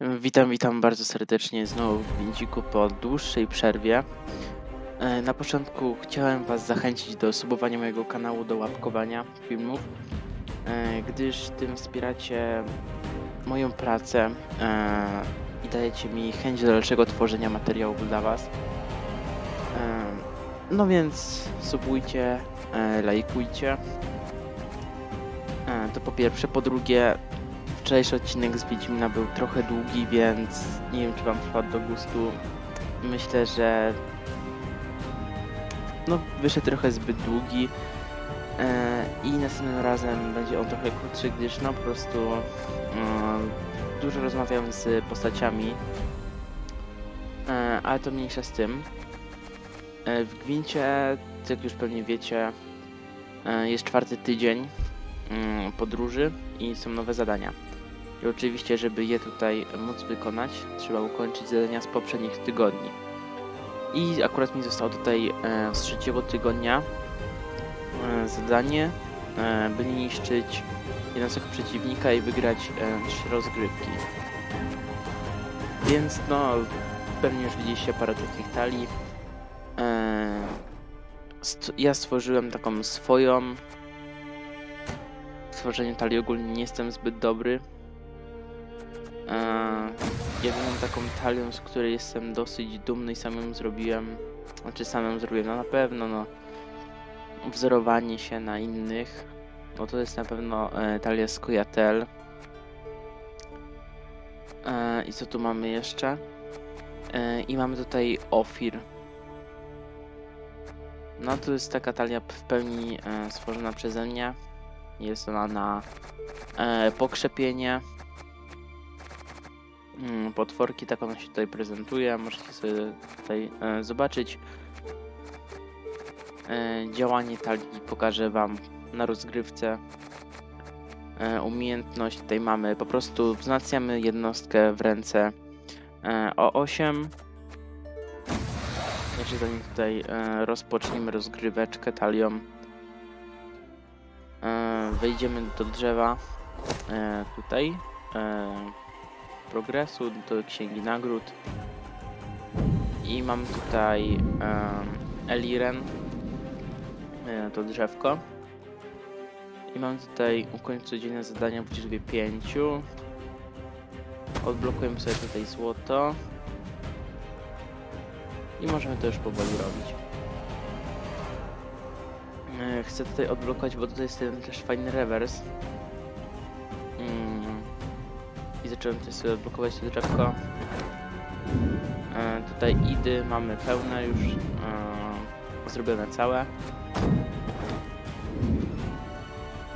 Witam, witam bardzo serdecznie znowu w Windziku po dłuższej przerwie. E, Na początku chciałem Was zachęcić do subowania mojego kanału, do łapkowania filmów, e, gdyż tym wspieracie moją pracę e, i dajecie mi chęć do dalszego tworzenia materiałów dla Was. No więc subujcie, lajkujcie. To po pierwsze. Po drugie, Wczorajszy odcinek z Wiedźmina był trochę długi, więc nie wiem, czy Wam przypadł do gustu. Myślę, że no, wyszedł trochę zbyt długi e, i następnym razem będzie on trochę krótszy, gdyż no po prostu e, dużo rozmawiam z postaciami, e, ale to mniejsza z tym. W Gwincie, jak już pewnie wiecie, jest czwarty tydzień mm, podróży i są nowe zadania. I oczywiście, żeby je tutaj móc wykonać, trzeba ukończyć zadania z poprzednich tygodni. I akurat mi zostało tutaj e, z trzeciego tygodnia e, zadanie, e, by niszczyć jednostek przeciwnika i wygrać trzy rozgrywki. Więc no, pewnie już widzieliście parę takich talii. Ja stworzyłem taką swoją. W tworzeniu talii ogólnie nie jestem zbyt dobry. Eee, jedyną taką talią, z której jestem dosyć dumny i sam ją zrobiłem, znaczy sam ją zrobiłem, no na pewno, no wzorowanie się na innych, no to jest na pewno e, talia Skojatel. E, I co tu mamy jeszcze? E, I mamy tutaj Ofir. No to jest taka talia w pełni e, stworzona przeze mnie. Jest ona na e, pokrzepienie. Mm, potworki, tak ona się tutaj prezentuje. Możecie sobie tutaj e, zobaczyć. E, działanie talii pokażę Wam na rozgrywce. E, umiejętność tutaj mamy, po prostu wzmacniamy jednostkę w ręce e, o 8. Jeszcze zanim tutaj rozpoczniemy rozgryweczkę talią, wejdziemy do drzewa tutaj. Progresu, do księgi nagród. I mam tutaj um, Eliren, e, to drzewko. I mam tutaj ukończyć codzienne zadania w liczbie 5. Odblokujemy sobie tutaj złoto. I możemy to już powoli robić. E, Chcę tutaj odblokować, bo tutaj jest ten też fajny rewers. Zacząłem też sobie odblokować to drzewko. E, tutaj idy mamy pełne już, e, zrobione całe.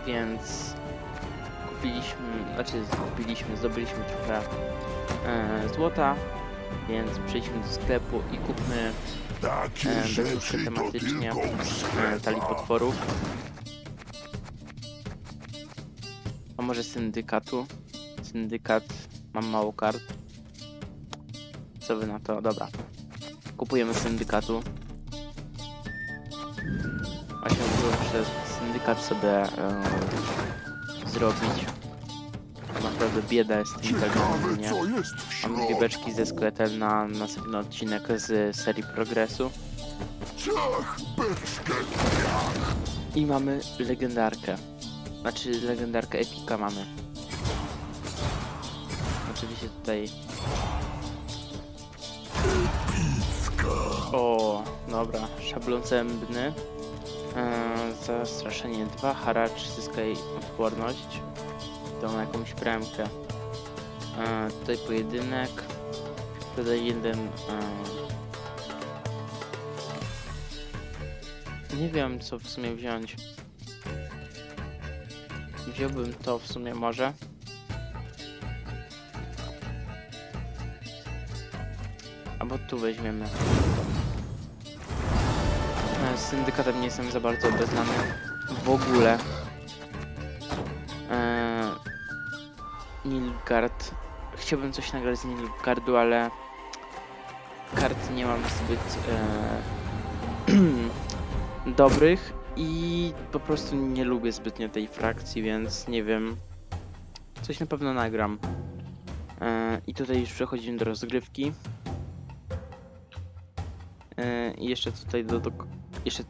Więc kupiliśmy, znaczy kupiliśmy, zdobyliśmy trochę e, złota, więc przejdźmy do sklepu i kupmy Takie e, rzeczy tematycznie e, talii sklepach. potworów. A może syndykatu? Syndykat, mam mało kart. Co wy na to? Dobra. Kupujemy syndykatu. Właśnie mogłem przez syndykat sobie e, zrobić. Naprawdę bieda jest z tym Ciekawe, nie? Mam dwie beczki ze skeletem na następny odcinek z serii progresu. Ciach, beczkę. I mamy legendarkę. Znaczy legendarkę epika mamy. Oczywiście tutaj. O, dobra. Szablon zębny. Eee, zastraszenie 2, haracz, zyskaj odporność. To na jakąś bramkę. Eee, tutaj pojedynek. Tutaj jeden. Eee... Nie wiem co w sumie wziąć. Wziąłbym to w sumie może. Albo tu weźmiemy. E, Z syndykatem nie jestem za bardzo obeznany. W ogóle. Eee, Nilgard. Chciałbym coś nagrać z Nilgardu, ale kart nie mam zbyt e, dobrych i po prostu nie lubię zbytnio tej frakcji, więc nie wiem. Coś na pewno nagram. E, I tutaj już przechodzimy do rozgrywki. E, I jeszcze tutaj do, do jeszcze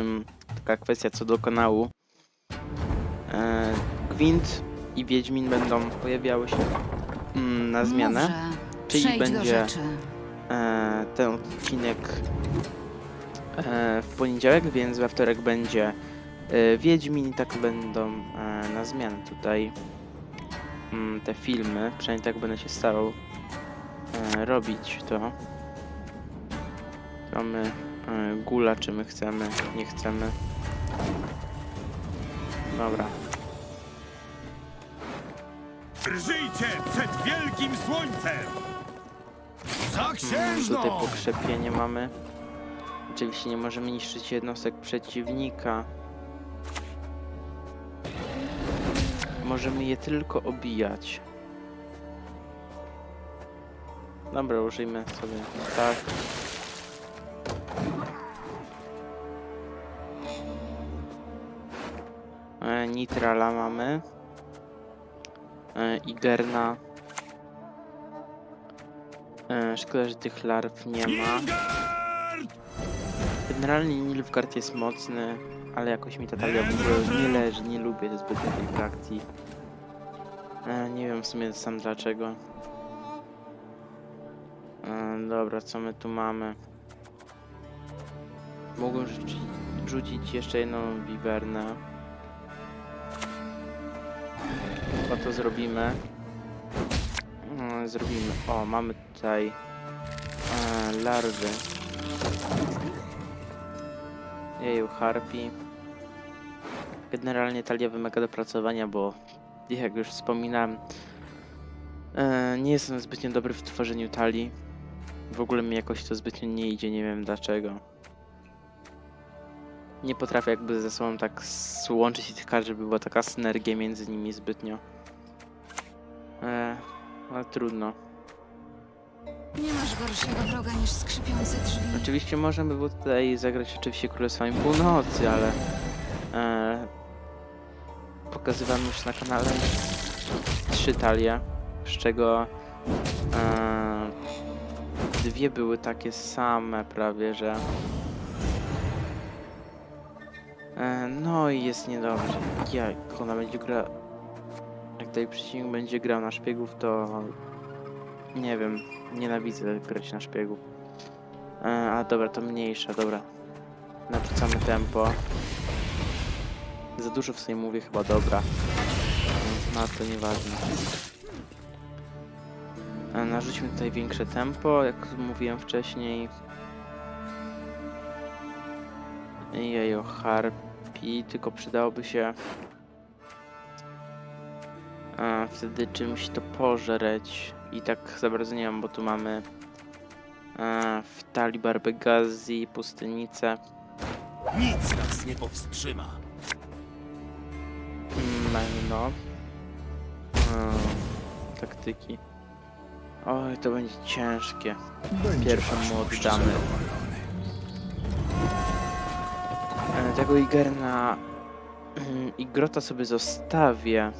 ym, taka kwestia co do kanału. E, Gwint i Wiedźmin będą pojawiały się mm, na zmianę. Mówże, czyli przejdź będzie- e, ten odcinek e, w poniedziałek, więc we wtorek będzie e, Wiedźmin i tak będą e, na zmianę tutaj mm, te filmy, przynajmniej tak będę się starał e, robić to. To my e, gula, czy my chcemy, nie chcemy. Dobra. Drżyjcie przed wielkim słońcem! Za Mm, księżną! Tutaj pokrzepienie mamy. Oczywiście nie możemy niszczyć jednostek przeciwnika. Możemy je tylko obijać. Dobra, użyjmy sobie tak. Nitrala mamy. E, Igerna. E, szkoda, że tych larw nie ma. Generalnie Nilfgaard jest mocny, ale jakoś mi ta talia w ogóle nie leży, nie lubię zbytnio tej frakcji. E, nie wiem w sumie sam dlaczego. Dobra, co my tu mamy? Rzucić, rzucić jeszcze jedną wiwernę. To zrobimy. E, zrobimy. O, mamy tutaj e, larwy. Jeju, Harpi. Generalnie talia wymaga dopracowania, bo jak już wspominałem, e, nie jestem zbytnio dobry w tworzeniu talii. W ogóle mi jakoś to zbytnio nie idzie, nie wiem dlaczego. Nie potrafię jakby ze sobą tak złączyć tych kart, żeby była taka synergia między nimi zbytnio. E, ale trudno. Nie masz gorszego wroga niż skrzypiące drzwi. Oczywiście można by było tutaj zagrać oczywiście Królestwami Północy, ale e, pokazywałem już na kanale trzy talie, z czego e, dwie były takie same prawie, że e, no i jest niedobrze. Jak ona będzie gra tutaj przeciwnik będzie grał na szpiegów, to nie wiem, nienawidzę grać na szpiegów. E, a dobra, to mniejsza, dobra. Narzucamy tempo. Za dużo w sobie mówię chyba dobra. No to nieważne. E, narzućmy tutaj większe tempo, jak mówiłem wcześniej. Jejo, harpi, tylko przydałoby się wtedy czymś to pożreć. I tak za bardzo nie mam, bo tu mamy e, w Tali Barbegazi, pustynicę. Nic nas nie powstrzyma. Mm, no. E, taktyki. Oj, to będzie ciężkie. Pierwszą mu oddamy. E, tego Igerna i Grota sobie zostawię.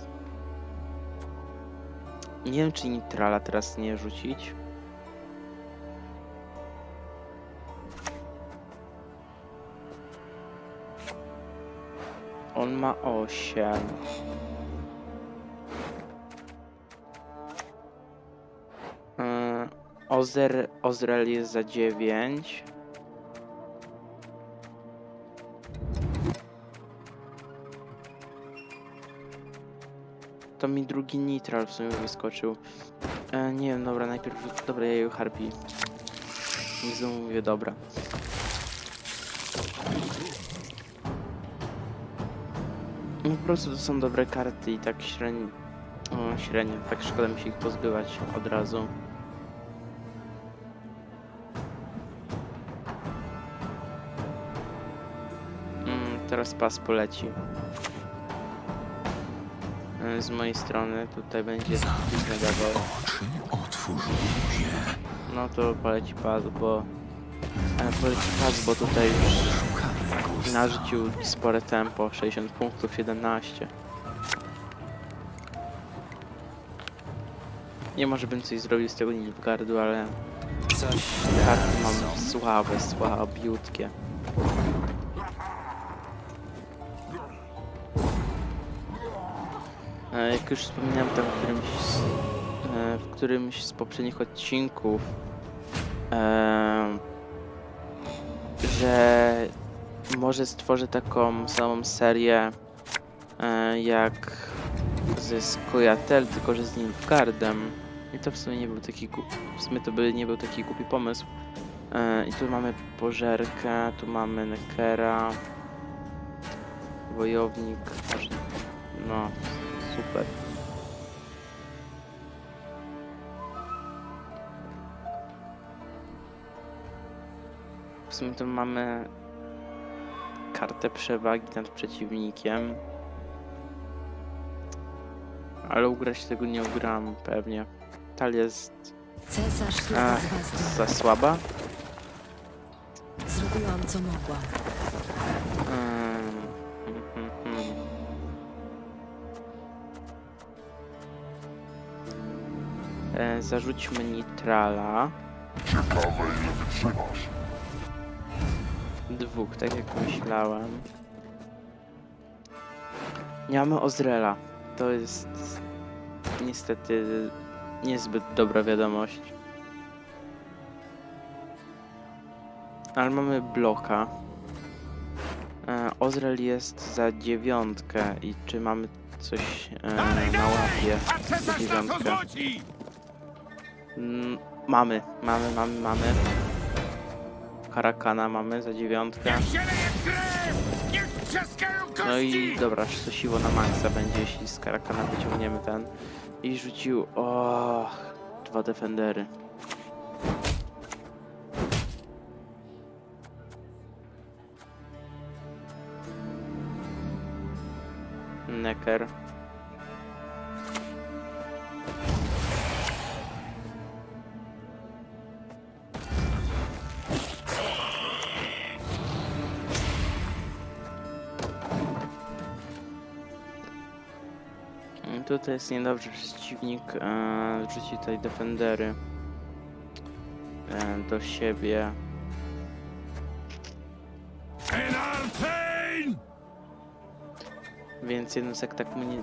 Nie wiem, czy Nitrala teraz nie rzucić. On ma 8. Ozer, Ozrel jest za 9. Mi drugi nitral w sumie wyskoczył. E, nie wiem, dobra, najpierw. Dobra, ja jej harpi. Znowu mówię, dobra. No po prostu to są dobre karty i tak średnio. O, średnio, tak szkoda mi się ich pozbywać od razu. Mm, teraz pas poleci. E, Z mojej strony tutaj będzie dawał. No to poleci pas, bo... E, poleci pas, bo tutaj już narzucił spore tempo, 60 punktów, 17. Nie może bym coś zrobił z tego Nilfgaardu, ale Coś karty mam słabe, słabiutkie. Jak już wspominałem tam w którymś, z- e, w którymś z poprzednich odcinków, że może stworzę taką samą serię e, jak ze Skojatel, tylko że z Nilfgaardem. I to w sumie nie był taki w sumie to by nie był taki głupi pomysł. E, I tu mamy pożerkę, tu mamy Nekera, wojownik, no super. W sumie to mamy kartę przewagi nad przeciwnikiem. Ale ugrać tego nie ugram pewnie. Tal jest Cesarz jest Ach, z was dumny. za słaba. Zrobiłam, co mogłam. E, zarzućmy nitrala. Ciekawe ile wytrzymasz. Dwóch, tak jak myślałem. Nie mamy Ozrela. To jest niestety niezbyt dobra wiadomość. Ale mamy bloka. E, Ozrel jest za dziewiątkę i czy mamy coś e, na łapie za dziewiątkę? Mm, mamy, mamy, mamy, mamy. Karakana mamy za dziewiątkę. No i dobra, to siło na maksa będzie, jeśli z Karakana wyciągniemy ten. I rzucił, o, dwa defendery. Necker. Tutaj jest niedobrze przeciwnik. E, rzuci tutaj defendery e, do siebie. Więc jednostek tak mnie.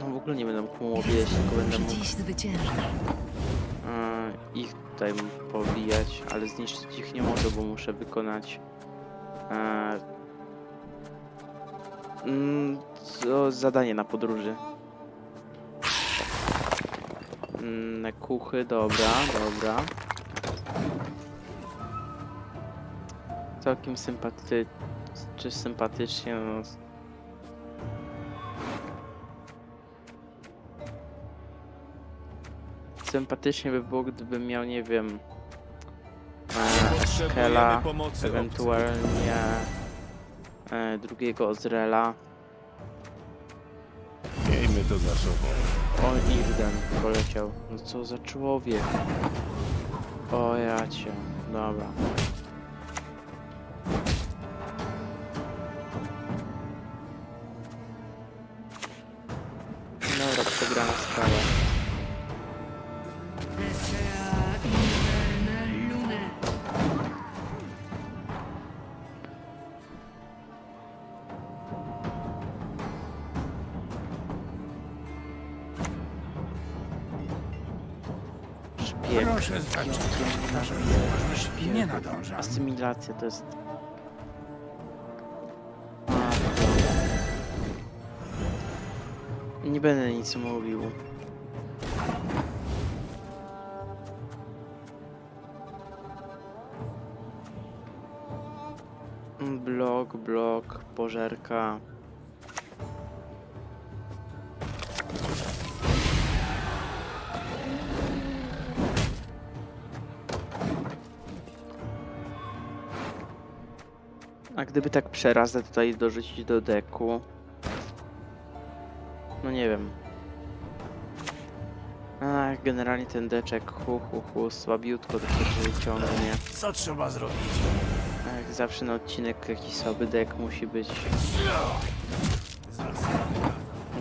No w ogóle nie będę mógł mu obijać, tylko będę mógł dziś e, ich tutaj pobijać, ale zniszczyć ich nie mogę, bo muszę wykonać e, mm, to zadanie na podróży. Mm, kuchy, dobra, dobra. Całkiem sympaty... czy sympatycznie, no... Sympatycznie by było, gdybym miał, nie wiem... E, pomocy ewentualnie e, drugiego Ozrela. To za sobą. O, Irden poleciał. No co za człowiek. O, ja cię. Dobra, Szpieg. Proszę znaczyć, nie nadążam. Asymilacja to jest... A, Nie będę nic mówił. Blok, blok, pożerka. A gdyby tak przerazę tutaj dorzucić do deku. No nie wiem. A generalnie ten deczek hu hu hu słabiutko to się ciągnie. Co trzeba zrobić? A Jak zawsze na odcinek jakiś słaby dek musi być.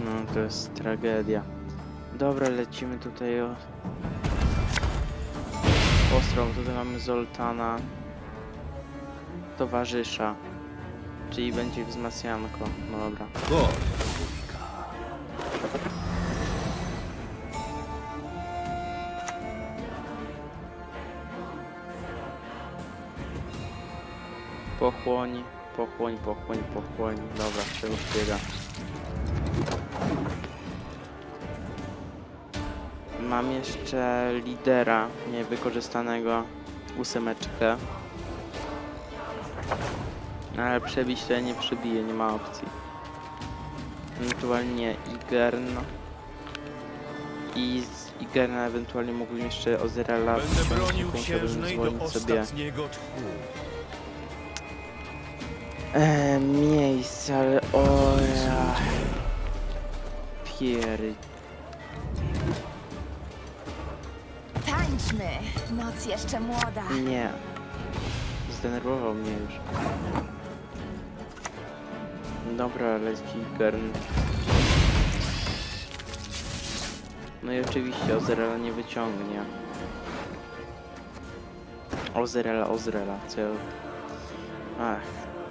No to jest tragedia. Dobra, lecimy tutaj o... Ostrą, tutaj mamy Zoltana. Towarzysza. Czyli będzie wzmacnianko. No dobra. Chodź. Pochłoń, pochłoń, pochłoń, pochłoń. Dobra, przełóż biega. Mam jeszcze lidera niewykorzystanego ósemeczkę. Ale przebić to ja nie przebiję, nie ma opcji. Ewentualnie Igern. I z Igerna ewentualnie mógłbym jeszcze Ozyrela Będę bronił księżnej do sobie ostatniego tchu. e, miejsce, ale o ja... Pierd... Tańczmy! Noc jeszcze młoda. Nie. Zdenerwował mnie już. Dobra, leci Gern. No i oczywiście Ozerela nie wyciągnie. Ozerela, Ozrela, co ja... Ach,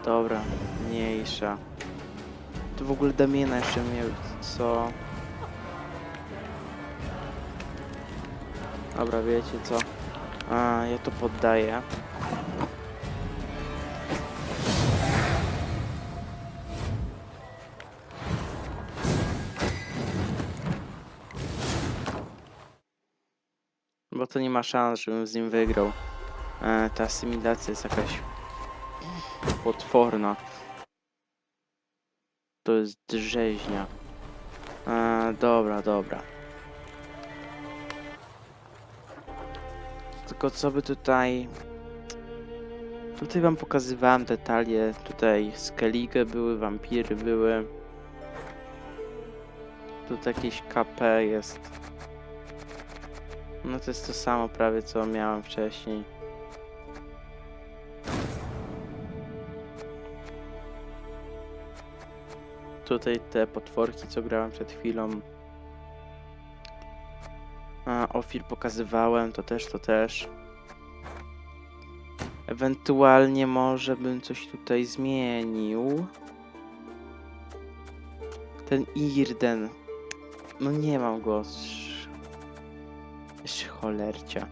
dobra, mniejsza. Tu w ogóle Damiena jeszcze miał, co... Dobra, wiecie co? A, ja to poddaję. To nie ma szans, żebym z nim wygrał. E, ta asymilacja jest jakaś potworna. To jest rzeźnia. E, dobra, dobra. Tylko co by tutaj... Tutaj wam pokazywałem detale. Tutaj skeligę były, wampiry były. Tu jakieś KP jest. No to jest to samo prawie co miałem wcześniej. Tutaj te potworki co grałem przed chwilą. A, Ofir pokazywałem, to też, to też. Ewentualnie może bym coś tutaj zmienił. Ten Irden. No nie mam go. Cholercia.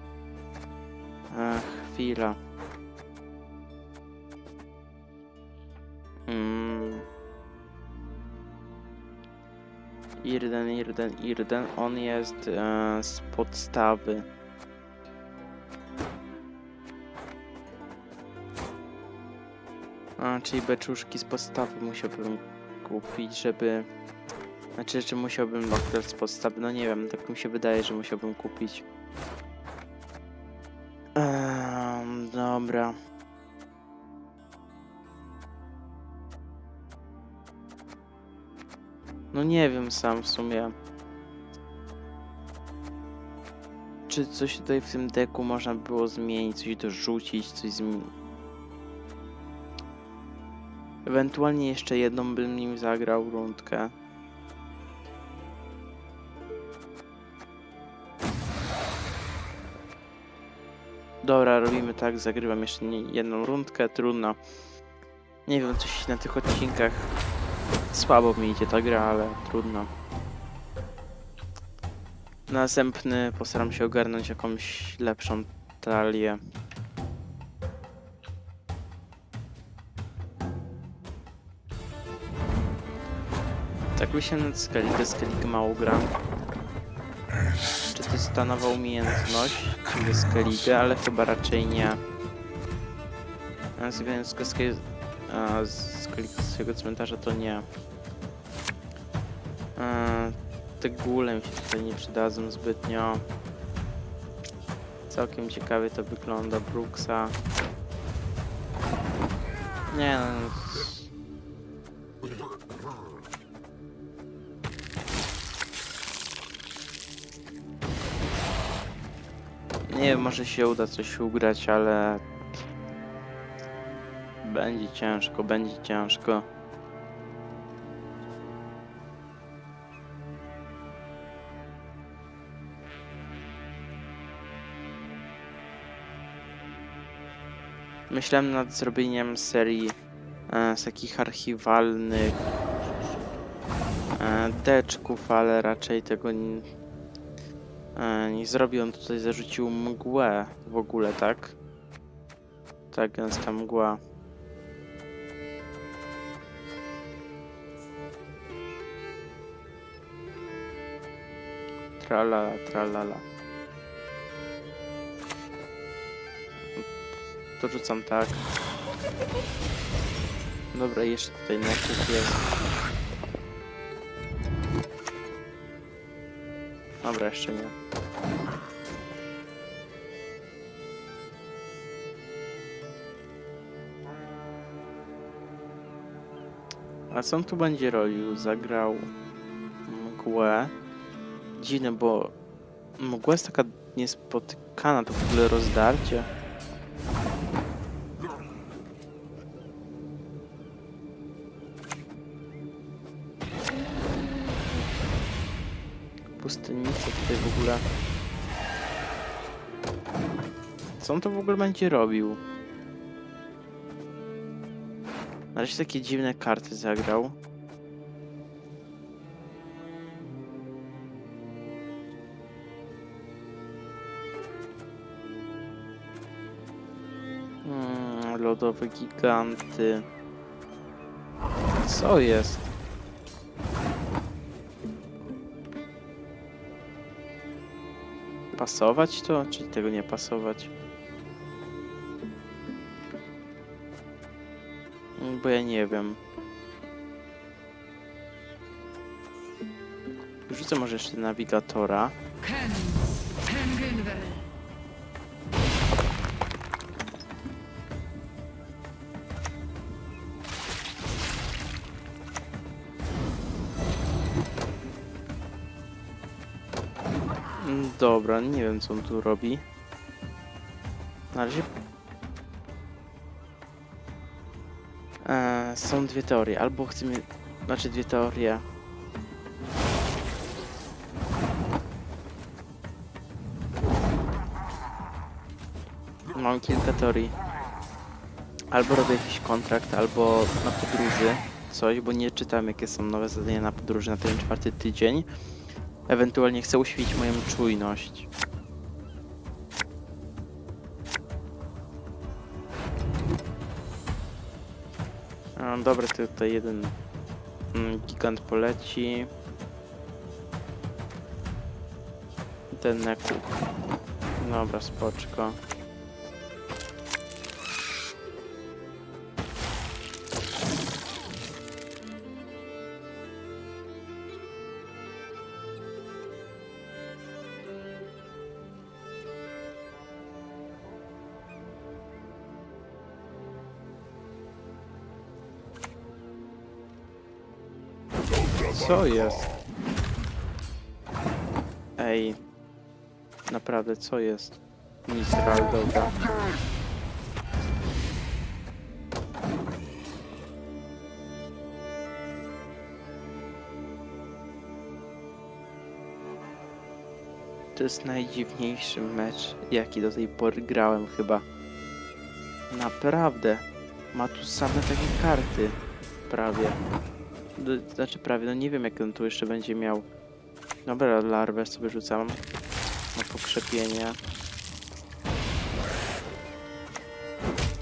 Ach, chwila. Mm. Irden, Irden, Irden. On jest e, z podstawy. A, czyli beczuszki z podstawy musiałbym kupić, żeby... Znaczy, czy musiałbym akurat z podstawy, no nie wiem, tak mi się wydaje, że musiałbym kupić. Ehm, dobra. No nie wiem sam w sumie. Czy coś tutaj w tym deku można było zmienić, coś dorzucić, coś zmienić. Ewentualnie jeszcze jedną bym nim zagrał rundkę. Dobra, robimy tak, zagrywam jeszcze jedną rundkę, trudno. Nie wiem, coś na tych odcinkach słabo mi idzie ta gra, ale trudno. Następny postaram się ogarnąć jakąś lepszą talię. Tak mi się na Skellige, Skellige mało gram. Czy to jest ta nowa umiejętność, czyli Skellige, ale chyba raczej nie. A z z z Skellige z swojego cmentarza to nie. Te gule mi się tutaj nie przydadzą zbytnio. Całkiem ciekawie to wygląda, Brooksa. Nie no. Nie wiem, może się uda coś ugrać, ale... Będzie ciężko, będzie ciężko. Myślałem nad zrobieniem serii e, z takich archiwalnych e, ale raczej tego nie nie zrobił. On tutaj zarzucił mgłę w ogóle, tak? Tak, gęsta mgła. Tralala, tralala. To rzucam tak. Dobra, jeszcze tutaj naczyt jest. Dobra, jeszcze nie. A co on tu będzie robił? Zagrał mgłę. Dziwne, bo mgła jest taka niespotykana, to w ogóle rozdarcie. Tutaj w ogóle. Co on to w ogóle będzie robił? Na takie dziwne karty zagrał. Hmm, lodowe giganty. Co jest? Pasować to, czy tego nie pasować? Mm, Bo ja nie wiem. Rzucę może jeszcze nawigatora. Nie wiem co on tu robi. Na razie. Eee, są dwie teorie. Albo chcemy. Znaczy dwie teorie. Mam kilka teorii. Albo robię jakiś kontrakt, albo na podróży coś, bo nie czytam jakie są nowe zadania na podróży na ten czwarty tydzień. Ewentualnie chcę uświecić moją czujność. A, dobra, tutaj jeden mm, gigant poleci. Ten neku. Dobra, spoczko. Co jest? Ej. Naprawdę, co jest? Mistral, dobra. To jest najdziwniejszy mecz, jaki do tej pory grałem chyba. Naprawdę. Ma tu same takie karty. Prawie. Do- Znaczy prawie, no nie wiem jak on tu jeszcze będzie miał. Dobra, larwę sobie rzucam. Na pokrzepienie.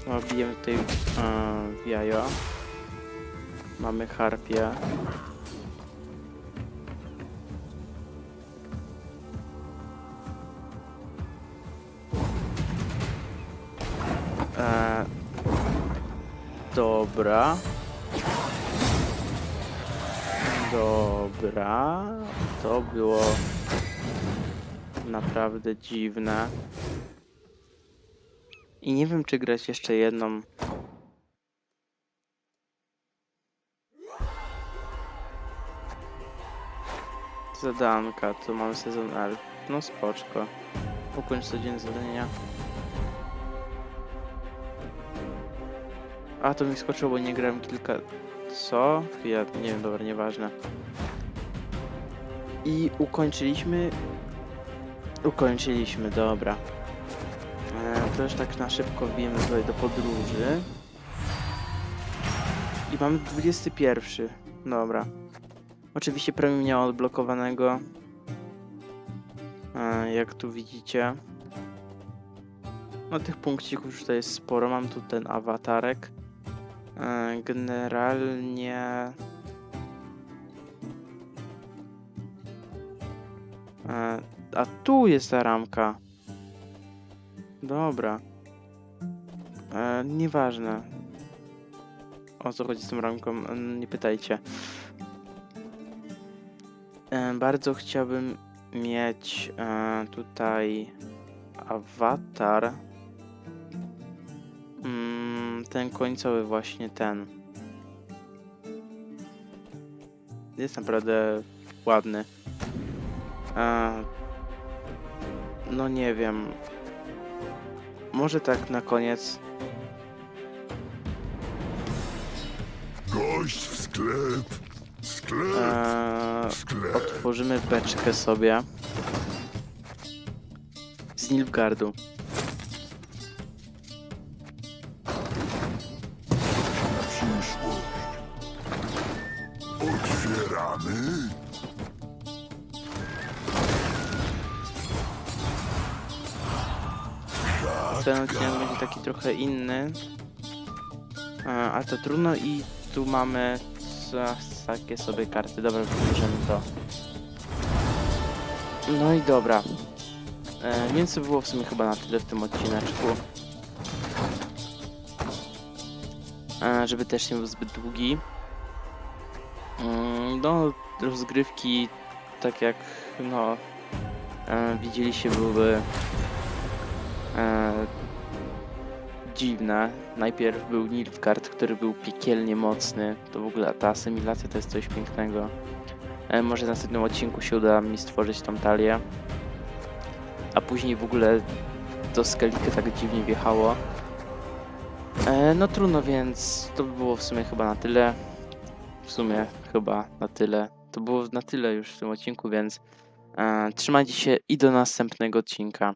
No, bijemy tutaj w jajo. Mamy harpię. E, dobra. Dobra, to było naprawdę dziwne. I nie wiem, czy grać jeszcze jedną. Zadanka, tu mamy sezon L. No spoczko. Ukończ codziennie zadania. A, to mi skoczyło, bo nie grałem kilka... Co? Ja nie wiem, dobra, nieważne. I ukończyliśmy... Ukończyliśmy, dobra. E, to już tak na szybko wbijemy tutaj do podróży. I mamy 21. Dobra. Oczywiście premium nie odblokowanego. E, jak tu widzicie. No tych punkcików już tutaj jest sporo. Mam tu ten awatarek. E, generalnie... E, a tu jest ta ramka. Dobra. E, nieważne. O co chodzi z tą ramką, e, nie pytajcie. Bardzo chciałbym mieć tutaj awatar. Ten końcowy właśnie ten. Jest naprawdę ładny. E, no nie wiem. Może tak na koniec. Gość w sklep. Sklep. E, Sklep. otworzymy beczkę sobie. Z Nilfgaardu. Ten odcinek będzie taki trochę inny. E, a to trudno i tu mamy takie sobie karty. Dobra, wybierzemy to. No i dobra. E, więc było w sumie chyba na tyle w tym odcineczku. E, żeby też nie był zbyt długi. No, rozgrywki, tak jak no e, widzieliście, były e, dziwne. Najpierw był Nilfgaard, który był piekielnie mocny. To w ogóle ta asymilacja to jest coś pięknego. E, może w następnym odcinku się uda mi stworzyć tą talię. A później w ogóle to Skellige tak dziwnie wjechało. E, no trudno, więc to by było w sumie chyba na tyle. W sumie chyba na tyle. To było na tyle już w tym odcinku, więc e, trzymajcie się i do następnego odcinka.